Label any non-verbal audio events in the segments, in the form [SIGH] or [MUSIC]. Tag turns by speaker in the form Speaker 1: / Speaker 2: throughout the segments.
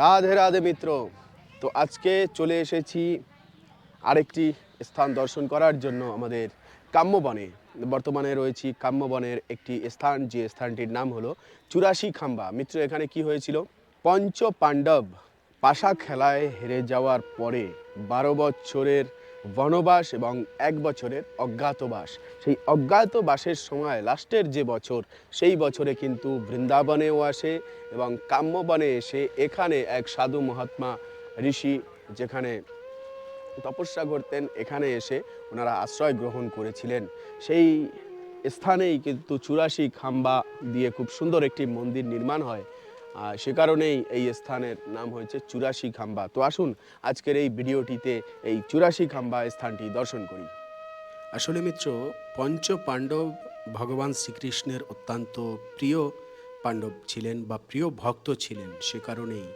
Speaker 1: রাধে রাধে মিত্র। তো আজকে চলে এসেছি আরেকটি স্থান দর্শন করার জন্য আমাদের কাম্যবনে। বর্তমানে রয়েছি কাম্যবনের একটি স্থান, যে স্থানটির নাম হলো চুরাশি খাম্বা। মিত্র, এখানে কি হয়েছিল? পঞ্চ পাণ্ডব পাশা খেলায় হেরে যাওয়ার পরে বারো বছরের বনবাস এবং এক বছরের অজ্ঞাতবাস সেই অজ্ঞাতবাসের সময়, লাস্টের যে বছর, সেই বছরে কিন্তু বৃন্দাবনেও আসে এবং কাম্যবনে এসে এখানে এক সাধু মহাত্মা ঋষি যেখানে তপস্যা করতেন, এখানে এসে ওনারা আশ্রয় গ্রহণ করেছিলেন। সেই স্থানেই কিন্তু চুরাশি খাম্বা দিয়ে খুব সুন্দর একটি মন্দির নির্মাণ হয়। সে কারণেই এই স্থানের নাম হয়েছে চুরাশি খাম্বা। তো আসুন, আজকের এই ভিডিওটিতে এই চুরাশি খাম্বা স্থানটি দর্শন করি। আসলে মিত্র, পঞ্চ পাণ্ডব ভগবান শ্রীকৃষ্ণের অত্যন্ত প্রিয় পাণ্ডব ছিলেন বা প্রিয় ভক্ত ছিলেন সে কারণেই।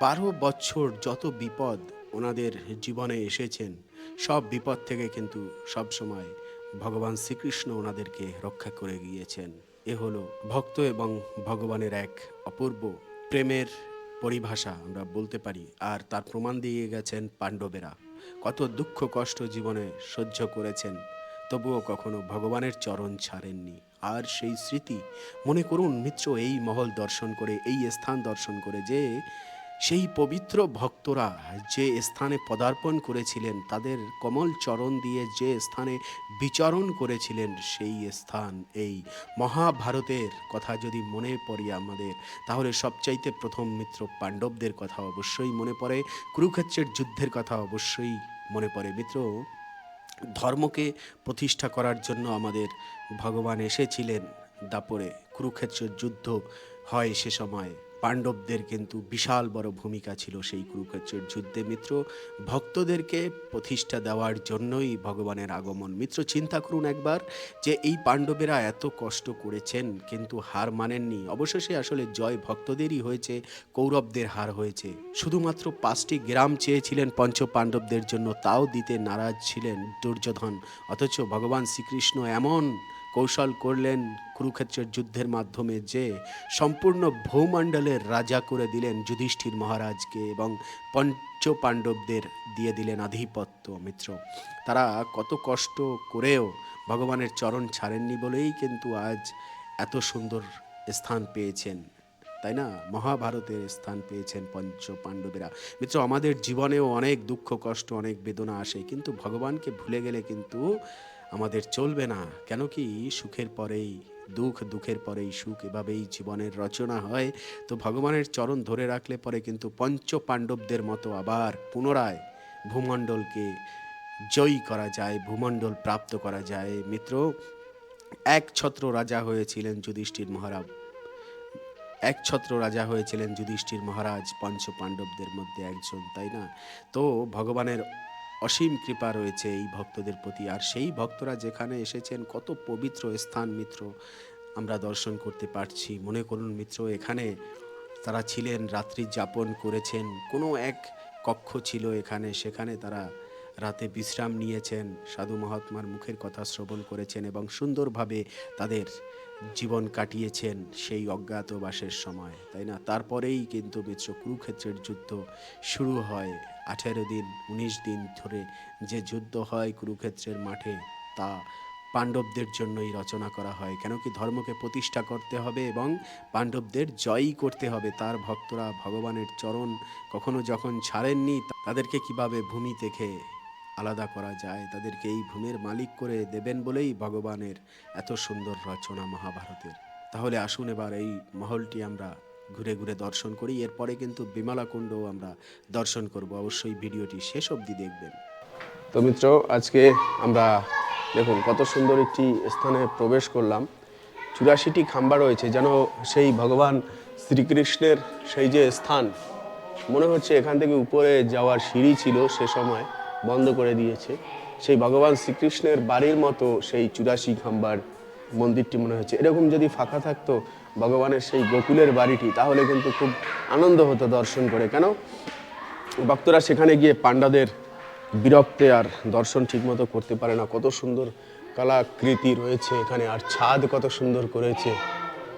Speaker 1: বারো বছর যত বিপদ ওনাদের জীবনে এসেছেন, সব বিপদ থেকে কিন্তু সব সময় ভগবান শ্রীকৃষ্ণ ওনাদেরকে রক্ষা করে গিয়েছেন। এ হলো ভক্ত এবং ভগবানের এক অপূর্ব প্রেমের পরিভাষা আমরা বলতে পারি। আর তার প্রমাণ দিয়ে গেছেন পাণ্ডবেরা। কত দুঃখ কষ্ট জীবনে সহ্য করেছেন, তবুও কখনো ভগবানের চরণ ছাড়েননি। আর সেই স্মৃতি, মনে করুন মিত্র, এই মহল দর্শন করে, এই স্থান দর্শন করে যে সেই পবিত্র ভক্তরা যে স্থানে পদার্পণ করেছিলেন, তাদের কমল চরণ দিয়ে যে স্থানে বিচরণ করেছিলেন, সেই স্থান এই মহাভারতের কথা যদি মনে পড়ে আমাদের, তাহলে সবচাইতে প্রথম মিত্র পাণ্ডবদের কথা অবশ্যই মনে পড়ে, কুরুক্ষেত্রের যুদ্ধের কথা অবশ্যই মনে পড়ে। মিত্র, ধর্মকে প্রতিষ্ঠা করার জন্য আমাদের ভগবান এসেছিলেন দাপরে। কুরুক্ষেত্রের যুদ্ধ হয় সে সময়। পাণ্ডবদের কিন্তু বিশাল বড় ভূমিকা ছিল সেই কুরুক্ষেত্রের যুদ্ধে। মিত্র, ভক্তদেরকে প্রতিষ্ঠা দেওয়ার জন্যই ভগবানের আগমন। মিত্র, চিন্তা করুন একবার যে এই পাণ্ডবেরা এত কষ্ট করেছেন, কিন্তু হার মানেননি। অবশেষে আসলে জয় ভক্তদেরই হয়েছে, কৌরবদের হার হয়েছে। শুধুমাত্র পাঁচটি গ্রাম চেয়েছিলেন পঞ্চ পাণ্ডবদের জন্য, তাও দিতে নারাজ ছিলেন দুর্যোধন। অথচ ভগবান শ্রীকৃষ্ণ এমন কৌশল করলেন কুরুক্ষেত্রের যুদ্ধের মাধ্যমে যে সম্পূর্ণ ভূমণ্ডলের রাজা করে দিলেন যুধিষ্ঠির মহারাজকে এবং পঞ্চ পাণ্ডবদের দিয়ে দিলেন আধিপত্য মিত্র। তারা কত কষ্ট করেও ভগবানের চরণ ছাড়েননি বলেই কিন্তু আজ এত সুন্দর স্থান পেয়েছেন। তাই না? মহাভারতের স্থান পেয়েছেন পঞ্চ পাণ্ডবেরা মিত্র, আমাদের জীবনেও অনেক দুঃখ, কষ্ট, অনেক বেদনা আসে, কিন্তু ভগবানকে ভুলে গেলে কিন্তু আমাদের চলবে না। কেন কি সুখের পরেই, দুঃখ দুঃখের পরেই সুখ এভাবেই জীবনের রচনা হয়। তো ভগবানের চরণ ধরে রাখলে পরে কিন্তু পঞ্চ পাণ্ডবদের মতো আবার পুনরায় ভূমণ্ডলকে জয়ী করা যায়, ভূমণ্ডল প্রাপ্ত করা যায়। মিত্র, এক ছত্র রাজা হয়েছিলেন যুধিষ্ঠির মহারাজ এক ছত্র রাজা হয়েছিলেন যুধিষ্ঠির মহারাজ পঞ্চ পাণ্ডবদের মধ্যে একজন, তাই না? তো ভগবানের অসীম কৃপা রয়েছে এই ভক্তদের প্রতি। আর সেই ভক্তরা যেখানে এসেছেন, কত পবিত্র স্থান মিত্র, আমরা দর্শন করতে পারছি। মনে করুন মিত্র, এখানে তারা ছিলেন, রাত্রি যাপন করেছেন। কোনো এক কক্ষ ছিল এখানে, সেখানে তারা রাতে বিশ্রাম নিয়েছেন। সাধু মহাত্মার মুখের কথা শ্রবণ করেছেন এবং সুন্দরভাবে তাদের জীবন কাটিয়েছেন সেই অজ্ঞাতবাসের সময়, তাই না? তারপরেই কিন্তু মিত্র কুরুক্ষেত্রের যুদ্ধ শুরু হয়। আঠেরো দিন, উনিশ দিন ধরে যে যুদ্ধ হয় কুরুক্ষেত্রের মাঠে, তা পাণ্ডবদের জন্যই রচনা করা হয়। কেন কি ধর্মকে প্রতিষ্ঠা করতে হবে এবং পাণ্ডবদের জয়ই করতে হবে। তার ভক্তরা ভগবানের চরণ কখনো যখন ছাড়েননি, তাদেরকে কীভাবে ভূমি থেকে আলাদা করা যায়? তাদেরকে এই ভূমির মালিক করে দেবেন বলেই ভগবানের এত সুন্দর রচনা মহাভারতের। তাহলে আসুন এবার এই মহলটি আমরা ঘুরে ঘুরে দর্শন করি। এরপরে কিন্তু বিমলা কুণ্ডও আমরা দর্শন করব। অবশ্যই ভিডিওটি শেষ অবধি দেখবেন। তো মিত্র, আজকে আমরা দেখুন কত সুন্দর একটি স্থানে প্রবেশ করলাম। চুরাশিটি খাম্বা রয়েছে, যেন সেই ভগবান শ্রীকৃষ্ণের সেই যে স্থান, মনে হচ্ছে এখান থেকে উপরে যাওয়ার সিঁড়ি ছিল সে সময়, বন্ধ করে দিয়েছে। সেই ভগবান শ্রীকৃষ্ণের বাড়ির মতো সেই চুরাশি খাম্বার মন্দিরটি মনে হচ্ছে। এরকম যদি ফাঁকা থাকতো ভগবানের সেই গোকুলের বাড়িটি, তাহলে কিন্তু খুব আনন্দ হতো দর্শন করে। কেন? ভক্তরা সেখানে গিয়ে পাণ্ডাদের বিরক্তে আর দর্শন ঠিকমতো করতে পারে না। কত সুন্দর কলাকৃতি রয়েছে এখানে, আর ছাদ কত সুন্দর করেছে।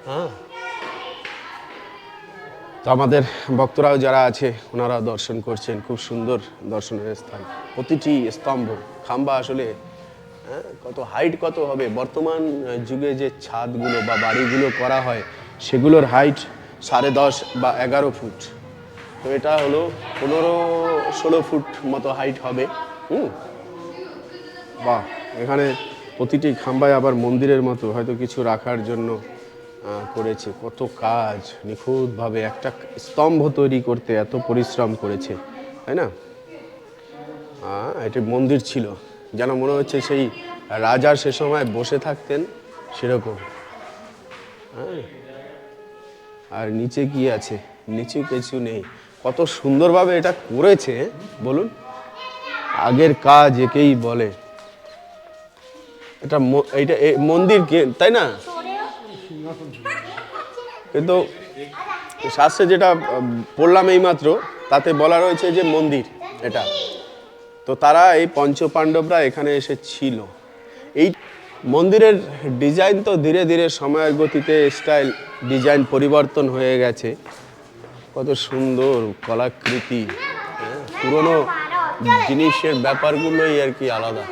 Speaker 1: হ্যাঁ? তো আমাদের ভক্তরাও যারা আছে ওনারা দর্শন করছেন। খুব সুন্দর দর্শনের স্থান। প্রতিটি স্তম্ভ, খাম্বা আসলে হ্যাঁ, কত হাইট কত হবে? বর্তমান যুগে যে ছাদগুলো বা বাড়িগুলো করা হয় সেগুলোর হাইট সাড়ে দশ বা এগারো ফুট। তো এটা হলো পনেরো ষোলো ফুট মতো হাইট হবে। হুম? বাহ এখানে প্রতিটি খাম্বায় আবার মন্দিরের মতো হয়তো কিছু রাখার জন্য করেছে। কত কাজ নিখুঁতভাবে একটা স্তম্ভ তৈরি করতে এত পরিশ্রম করেছে তাই না? আহ, এটি মন্দির ছিল। যেন মনে হচ্ছে সেই রাজার সে সময় বসে থাকতেন সেরকম। হ্যাঁ? আর নিচে কি আছে? নিচু কিছু নেই। কত সুন্দরভাবে এটা করেছে বলুন। আগের কাজ একেই বলে। এটা এইটা মন্দির কে তাই না? কিন্তু শাস্ত্রে যেটা পড়লাম এইমাত্র, তাতে বলা রয়েছে যে মন্দির এটা। তো তারা এই পঞ্চপাণ্ডবরা এখানে এসে ছিল। এই মন্দিরের ডিজাইন তো ধীরে ধীরে সময়ের গতিতে স্টাইল ডিজাইন পরিবর্তন হয়ে গেছে। কত সুন্দর কলাকৃতি হ্যাঁ, পুরনো জিনিসের ব্যাপারগুলোই আর কি আলাদা।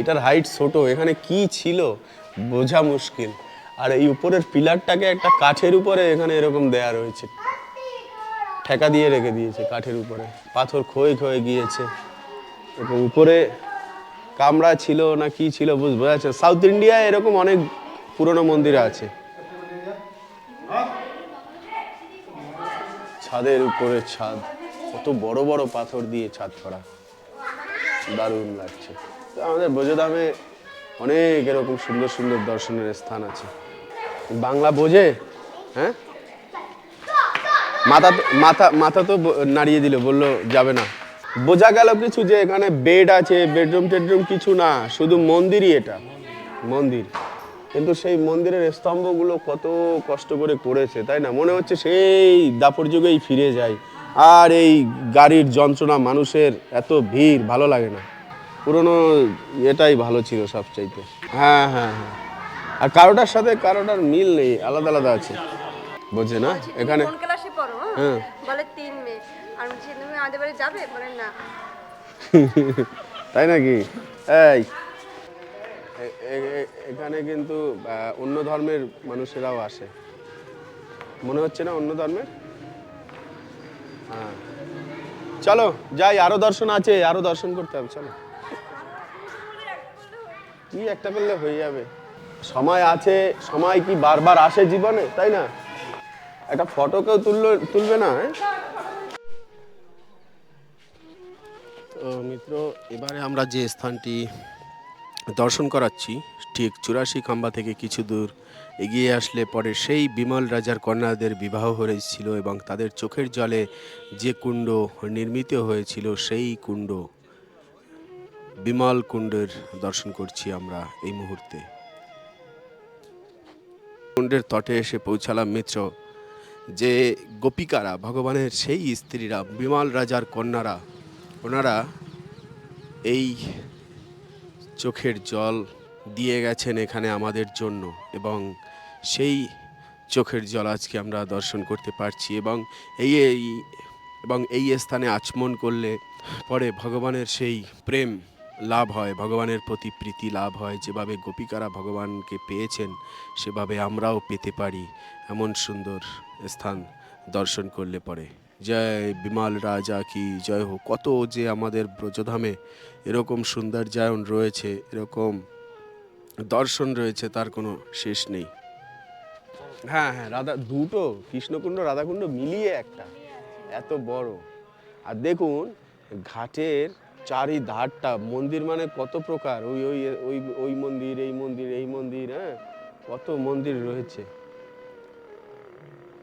Speaker 1: এটার হাইট ছোট এখানে কি ছিল বোঝা মুশকিল। আর এই উপরের পিলারটাকে একটা কাঠের উপরে এখানে এরকম দেয়া রয়েছে। ঠেকা দিয়ে রেখে দিয়েছে কাঠের উপরে। পাথর ক্ষয়ে ক্ষয়ে গিয়েছে। এবং উপরে কামরা ছিল না কি ছিল বুঝ বোঝা যাচ্ছে সাউথ ইন্ডিয়ায় এরকম অনেক পুরনো মন্দির আছে। ছাদের উপরে ছাদ। কত বড় বড় পাথর দিয়ে ছাদ করা। দারুণ লাগছে। আমাদের বোঝোধামে অনেক এরকম সুন্দর সুন্দর দর্শনের স্থান আছে। বাংলা বোঝে? হ্যাঁ? মাথা মাথা মাথা তো নাড়িয়ে দিল, বলল, যাবে না। বোঝা গেল কিছু যে এখানে বেড আছে, বেডরুম টেডরুম কিছু না, শুধু মন্দিরই এটা, মন্দির। কিন্তু সেই মন্দিরের স্তম্ভগুলো কত কষ্ট করে করেছে তাই না? মনে হচ্ছে সেই দাপর যুগেই ফিরে যায়। আর এই গাড়ির যন্ত্রণা মানুষের, এত ভিড়, ভালো লাগে না। পুরনো এটাই ভালো ছিল সবচাইতে। হ্যাঁ হ্যাঁ হ্যাঁ। আর কারোটার সাথে কারোটার মিল নেই আলাদা আলাদা আছে বোঝে না এখানে
Speaker 2: কোন ক্লাসে পড়ো হ্যাঁ?
Speaker 1: হ্যাঁ।
Speaker 2: বলে তিন মেয়ে আর বলছি, তুমি আমাদের বাড়ি যাবে বলে না
Speaker 1: তাই নাকি এই এখানে কিন্তু অন্য ধর্মের মানুষেরাও আসে মনে হচ্ছে না অন্য ধর্মের হ্যাঁ চলো যাই আরও দর্শন আছে আরও দর্শন করতে হবে চলো কি একটা করলে হয়ে যাবে সময় আছে, সময় কি বারবার আসে জীবনে? তাই না? একটা ফটো কেউ তুললো, তুলবে না হ্যাঁ? মিত্র, এবারে আমরা যে স্থানটি দর্শন করাচ্ছি, ঠিক চুরাশি খাম্বা থেকে কিছু দূর এগিয়ে আসলে পরে সেই বিমল রাজার কন্যাদের বিবাহ হয়েছিল এবং তাদের চোখের জলে যে কুণ্ড নির্মিত হয়েছিল, সেই কুণ্ড, বিমল কুণ্ডের দর্শন করছি আমরা এই মুহূর্তে। কুণ্ডের তটে এসে পৌঁছালাম মিত্র। যে গোপিকারা, ভগবানের সেই স্ত্রীরা, বিমল রাজার কন্যারা, ওনারা এই চোখের জল দিয়ে গেছেন এখানে আমাদের জন্য এবং সেই চোখের জল আজকে আমরা দর্শন করতে পারছি এবং এই এই এবং এই স্থানে আচমন করলে পরে ভগবানের সেই প্রেম লাভ হয়, ভগবানের প্রতি প্রীতি লাভ হয়, যেভাবে গোপিকারা ভগবানকে পেয়েছেন, সেভাবে আমরাও পেতে পারি, এমন সুন্দর স্থান দর্শন করলে পরে। জয় বিমল রাজা কি, জয় হোক, কত যে আমাদের ব্রজধামে এরকম সৌন্দর্যায়ন রয়েছে, এরকম দর্শন রয়েছে, তার কোনো শেষ নেই। হ্যাঁ হ্যাঁ রাধা, দুটো, কৃষ্ণকুণ্ড, রাধাকুণ্ড মিলিয়ে একটা, এত বড়। আর দেখুন, ঘাটের চারি ধারটা মন্দির মানে কত প্রকার? ওই ওই ওই ওই মন্দির, এই মন্দির এই মন্দির হ্যাঁ? কত মন্দির রয়েছে?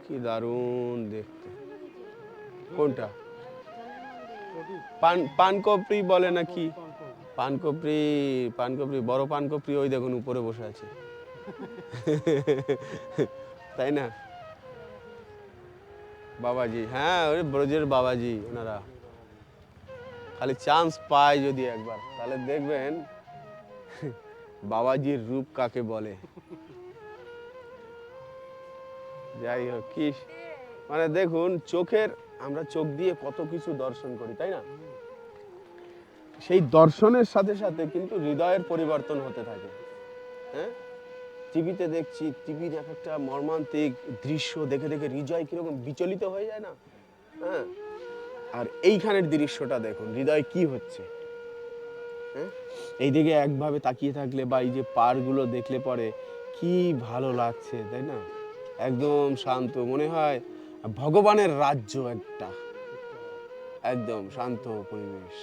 Speaker 1: কি দারুণ দেখতে। কোনটা? পান, পানকপড়ি বলে নাকি? পানকপড়ি পানকপড়ি, বড় পানকপড়ি ওই দেখুন উপরে বসে আছে। তাই না? বাবাজি হ্যাঁ ওই ব্রজের বাবাজি, ওনারা। খালি চান্স পায় যদি একবার। তাহলে দেখবেন, বাবাজির রূপ কাকে বলে? যাই হোক, কি মানে দেখুন, চোখের, আমরা চোখ দিয়ে কত কিছু দর্শন করি, তাই না? সেই দর্শনের সাথে সাথে কিন্তু হৃদয়ের পরিবর্তন হতে থাকে। হ্যাঁ? টিভিতে দেখছি, টিভির এক একটা মর্মান্তিক দৃশ্য দেখে দেখে হৃদয় কীরকম বিচলিত হয়ে যায় না? হ্যাঁ? আর এইখানের দৃশ্যটা দেখুন, হৃদয় কি হচ্ছে? হ্যাঁ? এইদিকে একভাবে তাকিয়ে থাকলে বা এই যে পারগুলো দেখলে পরে কি ভালো লাগছে, তাই না? একদম শান্ত, মনে হয় ভগবানের রাজ্য একটা। একদম শান্ত পরিবেশ।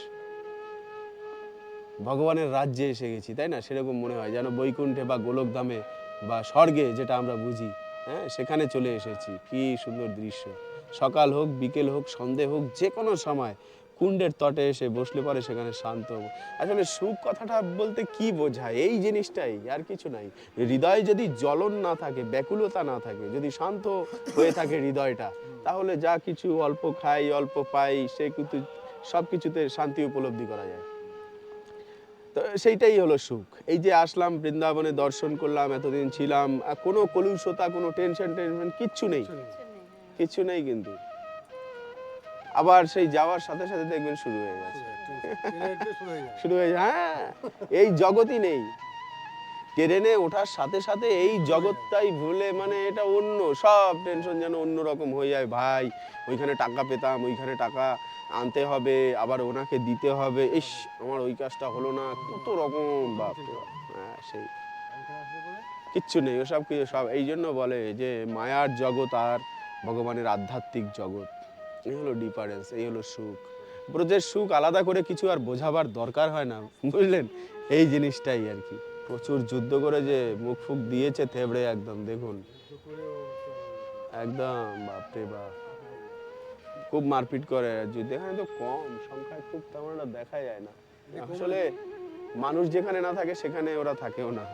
Speaker 1: ভগবানের রাজ্যে এসে গেছি, তাই না? সেরকম মনে হয়, যেন বৈকুণ্ঠে বা গোলকধামে বা স্বর্গে যেটা আমরা বুঝি হ্যাঁ? সেখানে চলে এসেছি। কি সুন্দর দৃশ্য। সকাল হোক, বিকেল হোক, সন্ধে হোক, যে কোনো সময় কুণ্ডের তটে এসে বসলে পরে সেখানে শান্ত হব। আসলে সুখ কথাটা বলতে কি বোঝায়? এই জিনিসটাই, আর কিছু নাই। হৃদয় যদি জ্বলন না থাকে, ব্যাকুলতা না থাকে, যদি শান্ত হয়ে থাকে হৃদয়টা, তাহলে যা কিছু অল্প খাই, অল্প পাই, সে কিন্তু সব কিছুতে শান্তি উপলব্ধি করা যায়। তো সেইটাই হলো সুখ। এই যে আসলাম, বৃন্দাবনে দর্শন করলাম, এতদিন ছিলাম কোনো কলুষতা, কোনো টেনশন টেনশন কিচ্ছু নেই। কিচ্ছু নেই কিন্তু। আবার সেই যাওয়ার সাথে সাথে দেখবেন শুরু হয়ে গেছে। শুরু হয়ে যায় হ্যাঁ এই জগতই নেই। ট্রেনে ওঠার সাথে সাথে এই জগৎটাই ভুলে মানে এটা অন্য সব টেনশন যেন অন্য রকম হয়ে যায়। ভাই ওইখানে টাকা পেতাম ওইখানে টাকা আনতে হবে আবার ওনাকে দিতে হবে। ইস আমার ওই কাজটা হলো না। কত রকম বাপ। হ্যাঁ সেই। কিচ্ছু নেই ওসব কিছু সব এই জন্য বলে যে মায়ার জগৎ আর ভগবানের আধ্যাত্মিক জগৎ। এই হলো ডিফারেন্স এই হলো সুখ। ব্রজের সুখ আলাদা করে কিছু আর বোঝাবার দরকার হয় না বুঝলেন? এই জিনিসটাই আর কি। প্রচুর যুদ্ধ করে যে মুখ ফুক দিয়েছে থেবড়ে একদম দেখুন। একদম বাপরে বাপ। খুব মারপিট করে যুদ্ধ। এখানে তো কম সংখ্যায় খুব তেমন একটা দেখা যায় না। আসলে মানুষ যেখানে না থাকে সেখানে ওরা থাকেও না।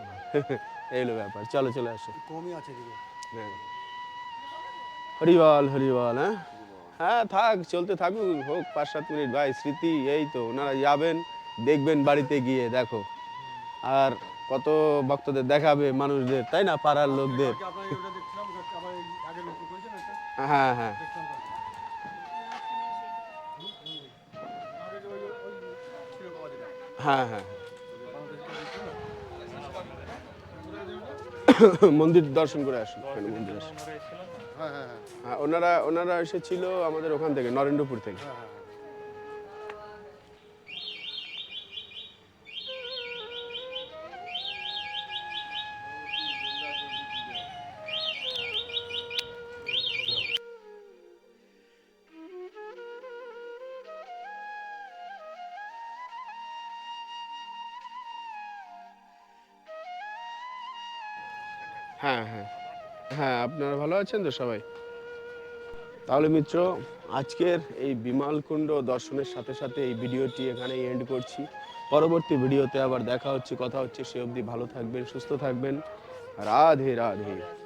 Speaker 1: [LAUGHS] এই হলো ব্যাপার। চলো চলে আসো।
Speaker 3: কমই আছে
Speaker 1: হ্যাঁ। হরিবল হরিবল হ্যাঁ? হ্যাঁ থাক, চলতে থাকুক, হোক, পাঁচ সাত মিনিট। ভাই, স্মৃতি, এই তো, ওনারা যাবেন, দেখবেন বাড়িতে গিয়ে, দেখো। আর কত ভক্তদের দেখাবে মানুষদের, তাই না, পাড়ার লোকদের?
Speaker 3: হ্যাঁ হ্যাঁ। হ্যাঁ ওটা আবার এই আগে লক্ষ্য করেছেন একটা
Speaker 1: হ্যাঁ হ্যাঁ
Speaker 3: দেখলাম তো। হুম, হুম। আগে যে ওই ওই ছিল বাবা যেটা
Speaker 1: হ্যাঁ হ্যাঁ
Speaker 3: বাংলাদেশ ছিল না
Speaker 1: মন্দির দর্শন করে আসুন মন্দির আসুন।
Speaker 3: হ্যাঁ হ্যাঁ হ্যাঁ।
Speaker 1: হ্যাঁ ওনারা ওনারা এসেছিল আমাদের ওখান থেকে নরেন্দ্রপুর থেকে। হ্যাঁ হ্যাঁ। হ্যাঁ আপনারা ভালো আছেন তো সবাই? তাহলে মিত্র, আজকের এই বিমালকুণ্ড দর্শনের সাথে সাথে এই ভিডিওটি এখানে এন্ড করছি। পরবর্তী ভিডিওতে আবার দেখা হচ্ছে, কথা হচ্ছে, সে অবধি ভালো থাকবেন, সুস্থ থাকবেন। রাধে রাধে।